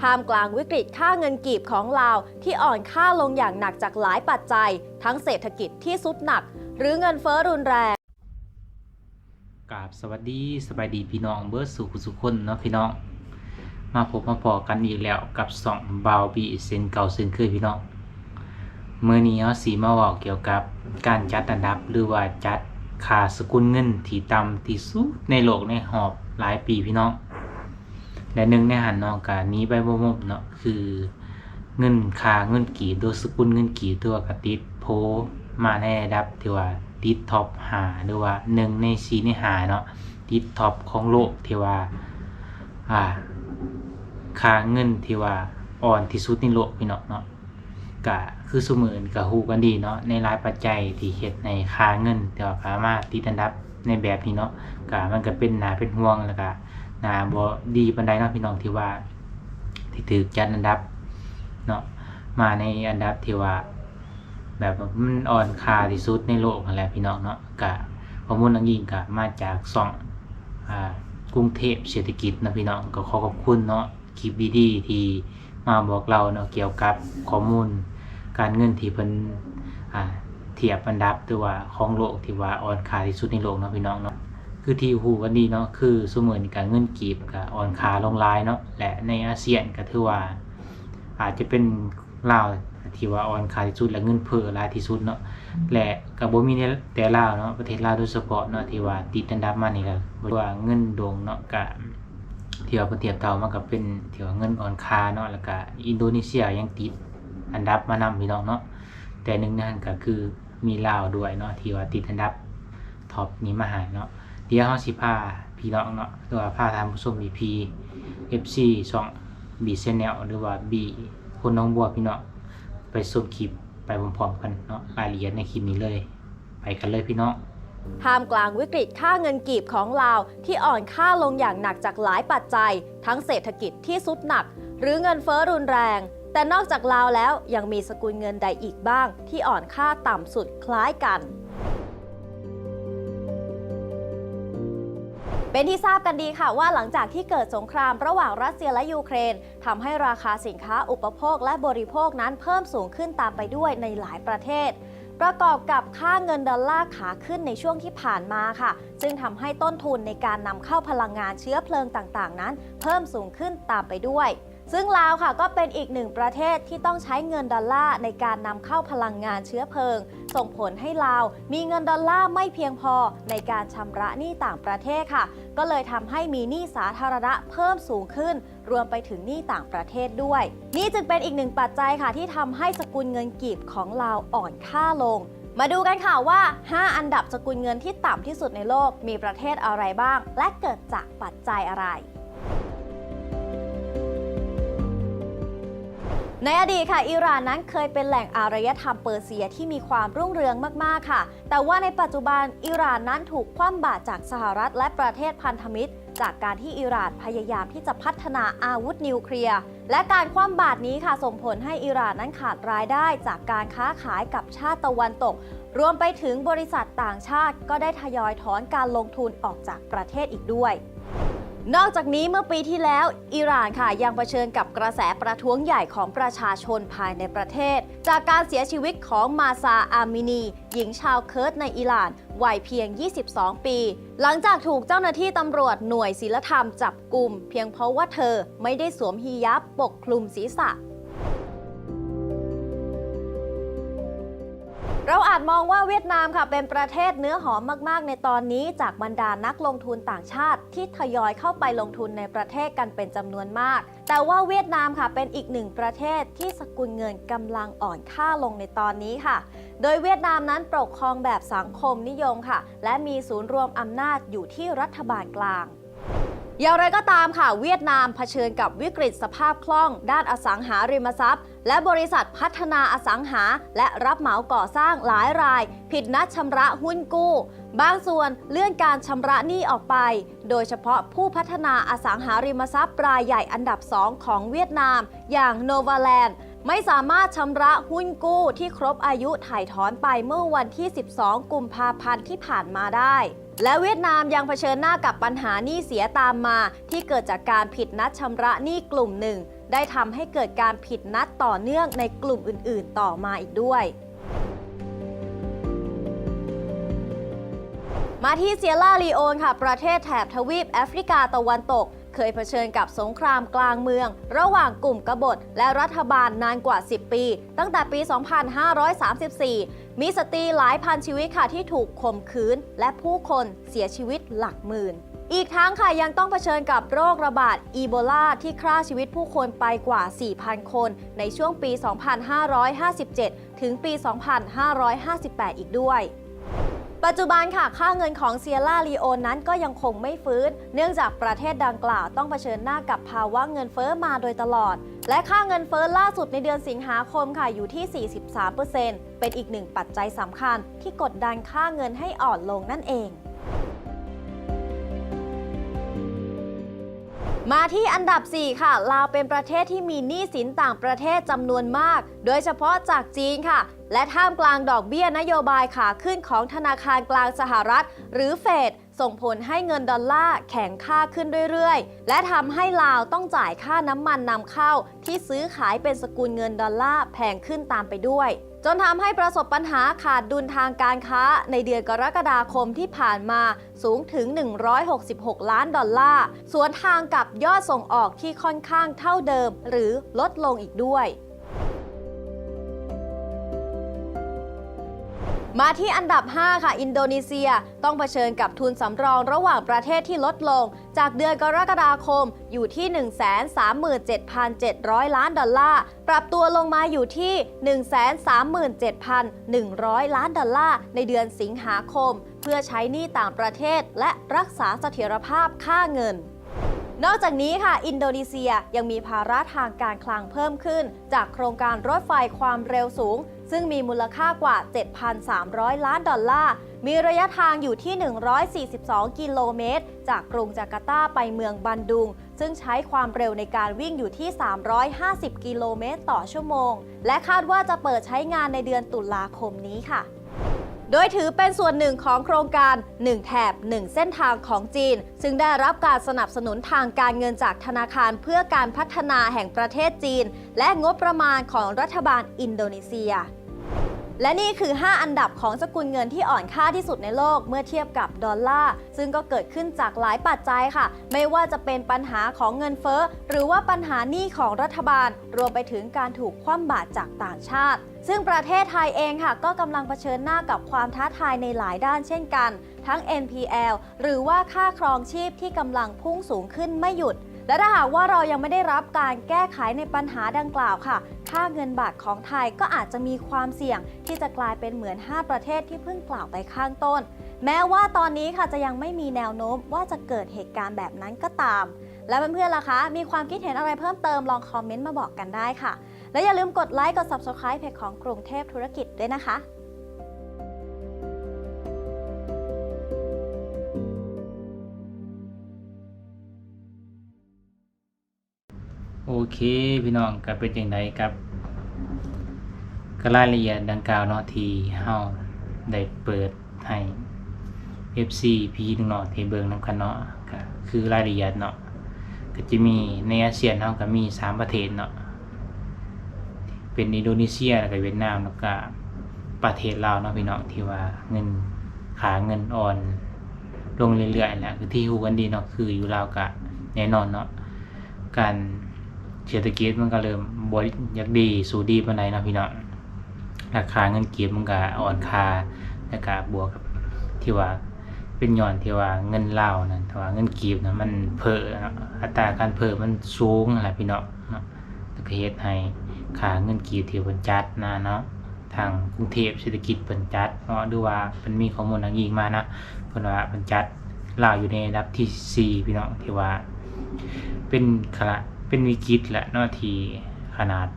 ท่ามกลางวิกฤตค่าเงินกีบของลาวที่อ่อนค่าลงอย่างหนักจากหลายปัจจัย ทั้งเศรษฐกิจที่สุดหนัก หรือเงินเฟ้อรุนแรงกราบสวัสดีสบายดีพี่น้องเบิร์ดสู่สุขคนเนาะพี่น้อง มาพบมาพอกันอีกแล้วกับสองบาวบีเซนเก่าเซนเคยพี่น้องเมื่อนี้เราสีมาบอกเกี่ยวกับการจัดอันดับหรือว่าจัดค่าสกุลเงินที่ต่ำที่สุดในโลกในหอบหลายปีพี่น้อง และหนึ่งในหันนองกานี้ไปบ่มบเนาะคือเงินคาเงินกีบโดยสกุลเงินกีบตัวกระติดโพมาในระดับที่ว่าติดท็อปหาหรือว่าหนึ่งในสีในหาเนาะติดท็อปของโลกที่ว่าอ่าคาเงินที่ว่าอ่อนที่สุดในโลกพี่น้องเนาะก็คือสมือนกับฮูกันดีเนาะในรายปัจจัยที่เฮ็ดในคาเงินที่ว่าสามารถติดอันดับในแบบนี้เนาะก็มันก็เป็นหนาเป็นห่วงแล้วก็ นาบ่ดีปานใดเนาะพี่น้องที่ว่าที่ถูกจัดอันดับเนาะมาในอันดับที่ว่า แบบมันอ่อนค่าที่สุดในโลกนั่นแหละพี่น้องเนาะก็ข้อมูลอันยิ่งก็มาจากซ่องอ่ากรุงเทพเศรษฐกิจนะพี่น้องก็ขอขอบคุณเนาะคลิปดีๆที่มาบอกเราเนาะเกี่ยวกับข้อมูล การเงินที่เพิ่นอ่าเทียบอันดับหรือว่าของโลกที่ว่าอ่อนค่าที่สุดในโลกเนาะพี่น้องเนาะ คือที่ฮู้กันดีเนาะคือสมมุติการเงินกีบก็อ่อนคาลงลายเนาะและในอาเซียนก็ถือว่า อาจจะเป็นลาวที่ว่าอ่อนคาที่สุดและเงินเฟ้อลายที่สุดเนาะและก็บ่มีแต่ลาวเนาะประเทศลาวโดยเฉพาะเนาะที่ว่าติดอันดับมานี่ก็บ่ว่าเงินดงเนาะก็ที่ว่าเพิ่นเทียบเท่ามันก็เป็นที่ว่าเงินอ่อนค่าเนาะแล้วก็อินโดนีเซียยังติดอันดับมานำพี่น้องเนาะแต่หนึ่งนนั้นก็คือมีลาวด้วยเนาะที่ว่าติดอันดับท็อปนี้มาหาเนาะ เดี๋ยวเฮาสิพาพี่น้องเนาะหรือว่าพาทานผู้ชม BP FC ช่อง B Channel หรือว่า B คนน้องบัวพี่น้องไปชมคลิปไปพร้อมๆกันเนาะรายละเอียดในคลิปนี้เลย ไปกันเลยพี่น้องท่ามกลางวิกฤตค่าเงินกีบของลาวที่อ่อนค่าลงอย่างหนักจากหลายปัจจัย ทั้งเศรษฐกิจที่สุดหนัก หรือเงินเฟ้อรุนแรง แต่นอกจากลาวแล้วยังมีสกุลเงินใดอีกบ้าง ที่อ่อนค่าต่ำสุดคล้ายกัน เป็นที่ทราบกันดีค่ะว่าหลังจากที่เกิดสงครามระหว่างรัสเซียและยูเครนทำให้ราคาสินค้าอุปโภคและบริโภคนั้นเพิ่มสูงขึ้นตามไปด้วยในหลายประเทศ ประกอบกับค่าเงินดอลลาร์ขาขึ้นในช่วงที่ผ่านมาค่ะ ซึ่งทำให้ต้นทุนในการนำเข้าพลังงานเชื้อเพลิงต่างๆ นั้น เพิ่มสูงขึ้นตามไปด้วย ซึ่งลาวค่ะก็เป็นอีกหนึ่งประเทศที่ต้องใช้เงินดอลลาร์ในการนำเข้าพลังงานเชื้อเพลิง ส่งผลให้ลาว มีเงินดอลลาร์ไม่เพียงพอในการชำระหนี้ต่างประเทศค่ะ ก็เลยทำให้มีหนี้สาธารณะเพิ่มสูงขึ้น รวมไปถึงหนี้ต่างประเทศด้วย นี่จึงเป็นอีกหนึ่งปัจจัยค่ะที่ทำให้สกุลเงินกีบของลาวอ่อนค่าลงมาดูกันค่ะว่า 5 อันดับสกุลเงินที่ต่ำที่สุดในโลก มีประเทศอะไรบ้าง และเกิดจากปัจจัยอะไร ในอดีตค่ะอิหร่านนั้นเคยเป็นแหล่งอารยธรรมเปอร์เซียที่มีความรุ่งเรืองมากๆค่ะ แต่ว่าในปัจจุบันอิหร่านนั้นถูกคว่ำบาตรจากสหรัฐและประเทศพันธมิตร จากการที่อิหร่านพยายามที่จะพัฒนาอาวุธนิวเคลียร์ และการคว่ำบาตรนี้ค่ะส่งผลให้อิหร่านนั้นขาดรายได้จากการค้าขายกับชาติตะวันตก รวมไปถึงบริษัทต่างชาติก็ได้ทยอยถอนการลงทุนออกจากประเทศอีกด้วย นอกจากนี้เมื่อปีที่แล้ว อิหร่านค่ะยังเผชิญกับกระแสประท้วงใหญ่ของประชาชนภายในประเทศ จากการเสียชีวิตของมาซาอามินี หญิงชาวเคิร์ดในอิหร่านวัยเพียง 22 ปี หลังจากถูกเจ้าหน้าที่ตำรวจหน่วยศิลธรรมจับกลุ่ม เพียงเพราะว่าเธอไม่ได้สวมฮีญาบปกคลุมศีรษะ เราอาจมองว่าเวียดนามค่ะเป็นประเทศเนื้อหอมมาก ๆ ในตอนนี้ จากบรรดานักลงทุนต่างชาติที่ทยอยเข้าไปลงทุนในประเทศกันเป็นจำนวนมาก แต่ว่าเวียดนามค่ะเป็นอีกหนึ่งประเทศที่สกุลเงินกำลังอ่อนค่าลงในตอนนี้ค่ะ โดยเวียดนามนั้นปกครองแบบสังคมนิยมค่ะ และมีศูนย์รวมอำนาจอยู่ที่รัฐบาลกลาง อย่างไรก็ตามค่ะ เวียดนามเผชิญกับวิกฤตสภาพคล่อง ด้านอสังหาริมทรัพย์ และบริษัทพัฒนาอสังหา และรับเหมาก่อสร้างหลายราย ผิดนัดชำระหุ้นกู้ บางส่วนเลื่อนการชำระหนี้ออกไป โดยเฉพาะผู้พัฒนาอสังหาริมทรัพย์รายใหญ่อันดับ 2 ของเวียดนาม อย่างโนวาแลนด์ไม่สามารถชำระหุ้นกู้ที่ครบอายุถ่ายถอนไปเมื่อวันที่ 12 กุมภาพันธ์ที่ผ่านมาได้ และเวียดนามยังเผชิญหน้ากับปัญหาหนี้เสียตามมา ที่เกิดจากการผิดนัดชำระหนี้กลุ่มหนึ่ง ได้ทำให้เกิดการผิดนัดต่อเนื่องในกลุ่มอื่น ๆ ต่อมาอีกด้วย มาที่เซียร่าลีโอนค่ะ ประเทศแถบทวีปแอฟริกาตะวันตก เคยเผชิญกับสงครามกลางเมือง ระหว่างกลุ่มกบฏและรัฐบาลนานกว่า 10 ปี ตั้งแต่ปี 2534 มีสตรีหลายพันชีวิตค่ะที่ถูกข่มขืน และผู้คนเสียชีวิตหลักหมื่นอีกทั้งค่ะยังต้องเผชิญกับโรคระบาดอีโบลาที่ฆ่าชีวิตผู้คนไปกว่า 4,000 คน ในช่วงปี 2557 ถึงปี 2558 อีกด้วย ปัจจุบันค่ะ ค่าเงินของเซียร่าลีโอนนั้นก็ยังคงไม่ฟื้น เนื่องจากประเทศดังกล่าวต้องเผชิญหน้ากับภาวะเงินเฟ้อมาโดยตลอด และค่าเงินเฟ้อล่าสุดในเดือนสิงหาคมค่ะอยู่ที่ 43%เป็นอีกหนึ่งปัจจัยสำคัญที่กดดันค่าเงินให้อ่อนลงนั่นเอง มาที่อันดับ 4 ค่ะ ลาวเป็นประเทศที่มีหนี้สินต่างประเทศจำนวนมาก โดยเฉพาะจากจีนค่ะ และท่ามกลางดอกเบี้ยนโยบายขาขึ้นของธนาคารกลางสหรัฐ หรือเฟดส่งผลให้เงินดอลลาร์แข็งค่าขึ้นเรื่อยๆ และทำให้ลาวต้องจ่ายค่าน้ำมันนำเข้า ที่ซื้อขายเป็นสกุลเงินดอลลาร์แพงขึ้นตามไปด้วย นทำให้ประสบปัญหาขาดดุลทางการค้าในเดือนกรกฎาคมที่ผ่านมาสูงถึง 166 ล้านดอลลาร์ สวนทางกับยอดส่งออกที่ค่อนข้างเท่าเดิม หรือลดลงอีกด้วย มาที่อันดับ 5 ค่ะ อินโดนีเซีย ต้องเผชิญกับทุนสำรองระหว่างประเทศที่ลดลง จากเดือนกรกฎาคมอยู่ที่ 137,700 ล้านดอลลาร์ ปรับตัวลงมาอยู่ที่ 137,100 ล้านดอลลาร์ ในเดือนสิงหาคม เพื่อใช้หนี้ต่างประเทศและรักษาเสถียรภาพค่าเงิน นอกจากนี้ค่ะ อินโดนีเซียยังมีภาระทางการคลังเพิ่มขึ้น จากโครงการรถไฟความเร็วสูง ซึ่งมีมูลค่ากว่า 7,300 ล้านดอลลาร์ มีระยะทางอยู่ที่ 142 กิโลเมตร จากกรุงจาการ์ตาไปเมืองบันดุง ซึ่งใช้ความเร็วในการวิ่งอยู่ที่ 350 กิโลเมตรต่อชั่วโมง และคาดว่าจะเปิดใช้งานในเดือนตุลาคมนี้ค่ะ โดยถือเป็นส่วนหนึ่งของโครงการ 1 แถบ 1 เส้นทางของจีน ซึ่งได้รับการสนับสนุนทางการเงินจากธนาคารเพื่อการพัฒนาแห่งประเทศจีน และงบประมาณของรัฐบาลอินโดนีเซีย และนี่คือ 5 อันดับของสกุลเงินที่อ่อนค่าที่สุดในโลกเมื่อเทียบกับดอลลาร์ ซึ่งก็เกิดขึ้นจากหลายปัจจัยค่ะ ไม่ว่าจะเป็นปัญหาของเงินเฟ้อ หรือว่าปัญหาหนี้ของรัฐบาล รวมไปถึงการถูกคว่ำบาตรจากต่างชาติ ซึ่งประเทศไทยเองค่ะ ก็กำลังเผชิญหน้ากับความท้าทายในหลายด้านเช่นกัน ทั้ง NPL หรือว่าค่าครองชีพที่กำลังพุ่งสูงขึ้นไม่หยุด และถ้าหากว่าเรายังไม่ได้รับการแก้ไขในปัญหาดังกล่าวค่ะ ค่าเงินบาทของไทยก็อาจจะมีความเสี่ยง ที่จะกลายเป็นเหมือน 5 ประเทศที่เพิ่งกล่าวไปข้างต้น แม้ว่าตอนนี้ค่ะจะยังไม่มีแนวโน้มว่าจะเกิดเหตุการณ์แบบนั้นก็ตาม แล้วเพื่อนๆล่ะคะ มีความคิดเห็นอะไรเพิ่มเติมลองคอมเมนต์มาบอกกันได้ค่ะ และอย่าลืมกดไลค์กด Subscribe เพจของกรุงเทพธุรกิจด้วยนะคะ โอเคพี่น้องก็เป็นอย่างไรครับก็รายละเอียดดังกล่าวเนาะที่เฮาได้เปิดให้ FC พี่น้องเนาะที่เบิ่งนำกันเนาะก็คือรายละเอียดเนาะก็จะมีในอาเซียนเฮาก็มี 3 ประเทศเนาะเป็นอินโดนีเซียแล้วก็เวียดนามแล้วก็ประเทศลาวเนาะพี่น้องที่ว่าเงินขาเงินอ่อนลงเรื่อยๆแหละคือที่ฮู้กันดีเนาะคืออยู่ลาวก็แน่นอนเนาะการ เศรษฐกิจมันก็เริ่มบริยากดีสู่ดีปานใดนะพี่น้องราคาเงินเก็บมันก็อ่อนค่าแล้วก็บวกกับที่ว่าเป็นย้อนที่ว่าเงินเล่านั่นที่ว่าเงินกีบนะมันเพิ่อัตราการเพิ่มมันสูงนั่นแหละพี่น้องเนาะแล้วก็เฮ็ดให้ค่าเงินกีบที่เพิ่นจัดนะเนาะทางกรุงเทพเศรษฐกิจเพิ่นจัดเนาะหรือว่าเพิ่นมีข้อมูลอ้างอิงมานะเพิ่นว่าเพิ่นจัดเล่าอยู่ในอันดับที่สี่พี่น้องที่ว่า เป็นขณะ เป็นวิกฤตแหละนาทีขนาด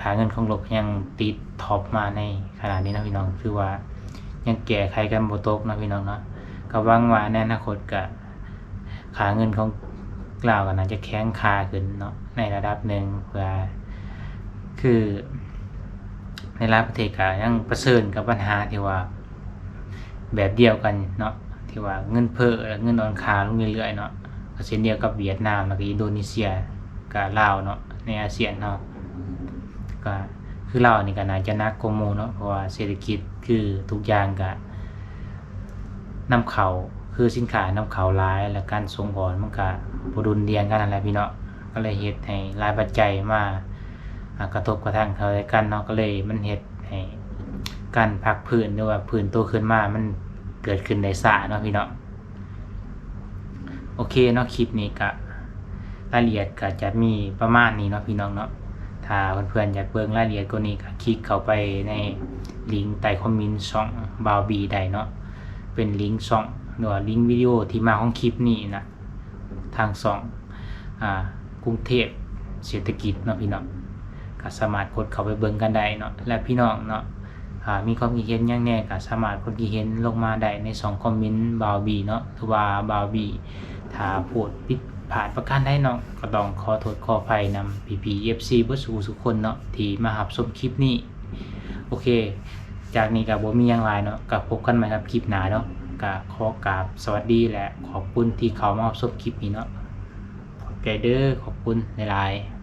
ขาเงินของโลกยังติดท็อปมาในขนาดนี้นะพี่น้องคือว่า ยังแก้ไขกันบ่ตกนะพี่น้องเนาะก็หวังว่าในอนาคตก็ขาเงินของกล่าวก็น่าจะแข็งคาขึ้นเนาะในระดับหนึ่งเพื่อคือ ในหลายประเทศก็ยังเผชิญกับปัญหาที่ว่า แบบเดียวกันเนาะที่ว่าเงินเฟ้อและเงินอ่อนคาลงเรื่อยๆเนาะก็เช่นเดียวกับเวียดนามแล้วก็อินโดนีเซีย กับลาวเนาะในอาเซียนเนาะก็คือเรานี่ก็น่าจะนักกว่าหมู่เนาะเพราะว่าเศรษฐกิจคือทุกอย่างก็นำเข้าคือสินค้านำเข้าหลายและการส่งออกมันก็บ่ดุลเรียงกันนั่นแหละพี่เนาะก็เลยเฮ็ดให้หลายปัจจัยมากระทบกระทั่งเขาด้กันเนาะก็เลยมันเฮ็ดให้การพักพื้นหรือว่าพื้นโตขึ้นมา มันเกิดขึ้นได้ช้าเนาะพี่เนาะโอเคเนาะคลิปนี้ก็ รายละเอียดก็จะมีประมาณนี้เนาะพี่น้องเนาะถ้าเพื่อนๆอยากเบิ่งรายละเอียดกว่านี้ก็คลิกเข้าไปในลิงก์ใต้คอมเมนต์ช่องบาวบีได้เนาะเป็นลิงก์ช่องหรือว่าลิงก์วิดีโอที่มาของคลิปนี้นะทางช่องอ่ากรุงเทพเศรษฐกิจเนาะพี่น้องก็สามารถกดเข้าไปเบิ่งกันได้เนาะและพี่น้องเนาะมีความคิดเห็นยังแน่ก็สามารถกดคิดเห็นลงมาได้ในสองคอมเมนต์บาวบีเนาะหรือว่าบาวบีถ้าพูดผิด ผ่านประกันใดเนาะก็ต้องขอโทษขออภัยนำ PP FC บ่สู่สุกคนเนาะที่มาหับชมคลิปนี้โอเค จากนี้กับบมีหยังไลเนาะกับพบกันใหม่ครับคลิปหน้าเนาะกับขอกราบสวัสดีและขอบคุณที่เขามาหับชมคลิปนี้เนาะขอบใจเด้อขอบคุณหลายๆ